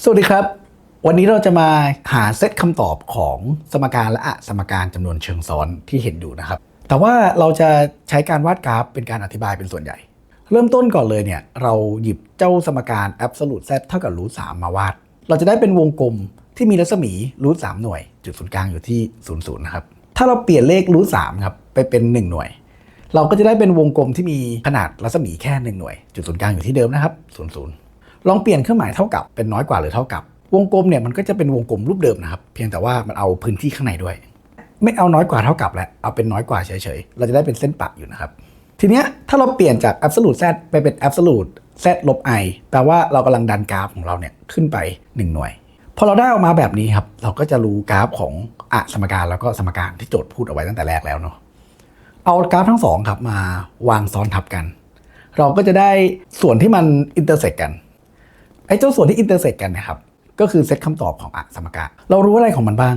สวัสดีครับ วันนี้เราจะมาหาเซตคำตอบของสมการและอะสมการจำนวนเชิงซ้อนที่เห็นอยู่นะครับ แต่ว่าเราจะใช้การวาดกราฟเป็นการอธิบายเป็นส่วนใหญ่ เริ่มต้นก่อนเลยเนี่ยเราหยิบเจ้าสมการ absolute z เท่ากับรูท3มาวาด เราจะได้เป็นวงกลมที่มีรัศมีรูท3หน่วย จุดศูนย์กลางอยู่ที่00นะครับถ้าเราเปลี่ยนเลขรูท3ครับไปเป็น1หน่วย เราก็จะได้เป็นวงกลมที่มีขนาดรัศมีแค่1หน่วย จุดศูนย์กลางอยู่ที่เดิมนะครับ00 ลองเปลี่ยนเครื่องหมายเท่ากับเป็นน้อยกว่าหรือเท่ากับ วงกลมเนี่ยมันก็จะเป็นวงกลมรูปเดิมนะครับ เพียงแต่ว่ามันเอาพื้นที่ข้างในด้วย ไม่เอาน้อยกว่าเท่ากับแหล้วเอาเป็นน้อยกว่าเฉยๆเราจะได้เป็นเส้นปะอยู่นะครับทีเนี้ยถ้าเราเปลี่ยนจาก absolute z ไปเป็น absolute z ลบ i แปลว่าเรากำลังดันกราฟของเราเนี่ยขึ้นไป 1 หน่วย พอเราได้ออกมาแบบนี้ครับ เราก็จะรู้กราฟของอะสมการแล้วก็สมการที่โจทย์พูดเอาไว้ตั้งแต่แรกแล้วเนาะเอากราฟทั้งสองครับมาวางซ้อนทับกัน เราก็จะได้ส่วนที่มันอินเตอร์เซกกัน อ้เจ้าส่วนที่อินเตอร์เซกกันนะครับ ก็คือเซตคำตอบของอสมการ เรารู้อะไรของมันบ้าง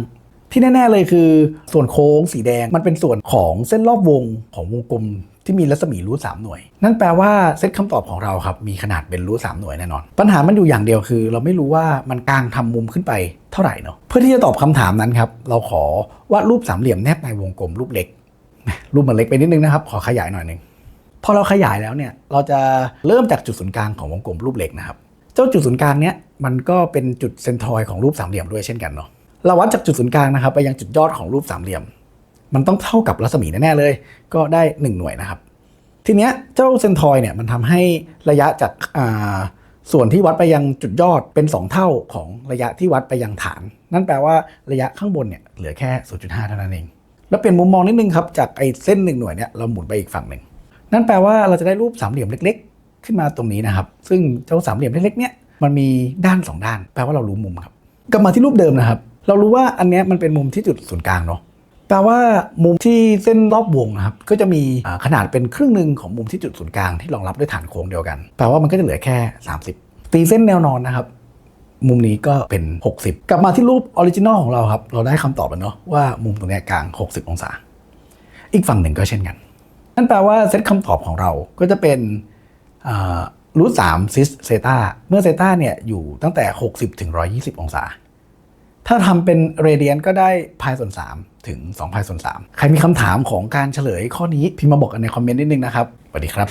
ที่แน่ ๆเลยคือส่วนโค้งสีแดงมันเป็นส่วนของเส้นรอบวงของวงกลมที่มีรัศมีรูทสามหน่วย นั่นแปลว่าเซตคำตอบของเราครับมีขนาดเป็นรูทสามหน่วยแน่นอน ปัญหามันอยู่อย่างเดียวคือ เราไม่รู้ว่ามันกลางทำมุมขึ้นไปเท่าไหร่เนาะ เพื่อที่จะตอบคำถามนั้นครับ เราขอวาดรูปสามเหลี่ยมแนบในวงกลมรูปเล็ก รูปมันเล็กไปนิดนึงนะครับ ขอขยายหน่อยหนึง พอเราขยายแล้วเนี่ย เราจะเริ่มจากจุดศูนย์กลางของวงกลมรูปเล็กนะครับ เจ้าจุดศูนย์กลางเนี้ยมันก็เป็นจุดเซนทรอยของรูปสามเหลี่ยมด้วยเช่นกันเนาะเราวัดจากจุดศูนย์กลางนะครับไปยังจุดยอดของรูปสามเหลี่ยม มันต้องเท่ากับรัศมีแน่ๆเลย ก็ได้ 1 หน่วยนะครับ ทีเนี้ยเจ้าเซนทรอยเนี่ยมันทำให้ระยะจากอ่าส่วนที่วัดไปยังจุดยอดเป็น 2 เท่าของระยะที่วัดไปยังฐาน นั่นแปลว่าระยะข้างบนเนี่ยเหลือแค่ 0.5 เท่านั้นเอง แล้วเปลี่ยนมุมมองนิดนึงครับจากไอ้เส้นหนึ่งหน่วยเนี่ยเราหมุนไปอีกฝั่งหนึ่งนั่นแปลว่าเราจะได้รูปสามเหลี่ยมเล็ก ขึ้นมาตรงนี้นะครับ ซึ่งเจ้าสามเหลี่ยมเล็กๆเนี่ยมันมีด้านสองด้านแปลว่าเรารู้มุมครับกลับมาที่รูปเดิมนะครับ เรารู้ว่าอันเนี้ยมันเป็นมุมที่จุดศูนย์กลางเนาะแปลว่ามุมที่เส้นรอบวงนะครับก็จะมีขนาดเป็นครึ่งหนึ่งของมุมที่จุดศูนย์กลางที่รองรับด้วยฐานโค้งเดียวกันแปลว่ามันก็จะเหลือแค่ 30 ตีเส้นแนวนอนนะครับ มุมนี้ก็เป็น 60 กลับมาที่รูปออริจินอลของเราครับ เราได้คำตอบแล้วเนาะว่ามุมตรงเนี้ยกลาง 60 องศา อีกฝั่งหนึ่งก็เช่นกันนั่นแปลว่าเซตคำตอบของเราก็จะเป็น รูทสามซิสเซตาเมื่อเซตาเนี่ยอยู่ตั้งแต่ 60ถึง120 องศา ถ้าทำเป็นเรเดียนก็ได้พายส่วน3ถึง2พายส่วน3ใครมีคำถามของการเฉลยข้อนี้พิมพ์มาบอกกันในคอมเมนต์นิดนึงนะครับสวัสดีครับ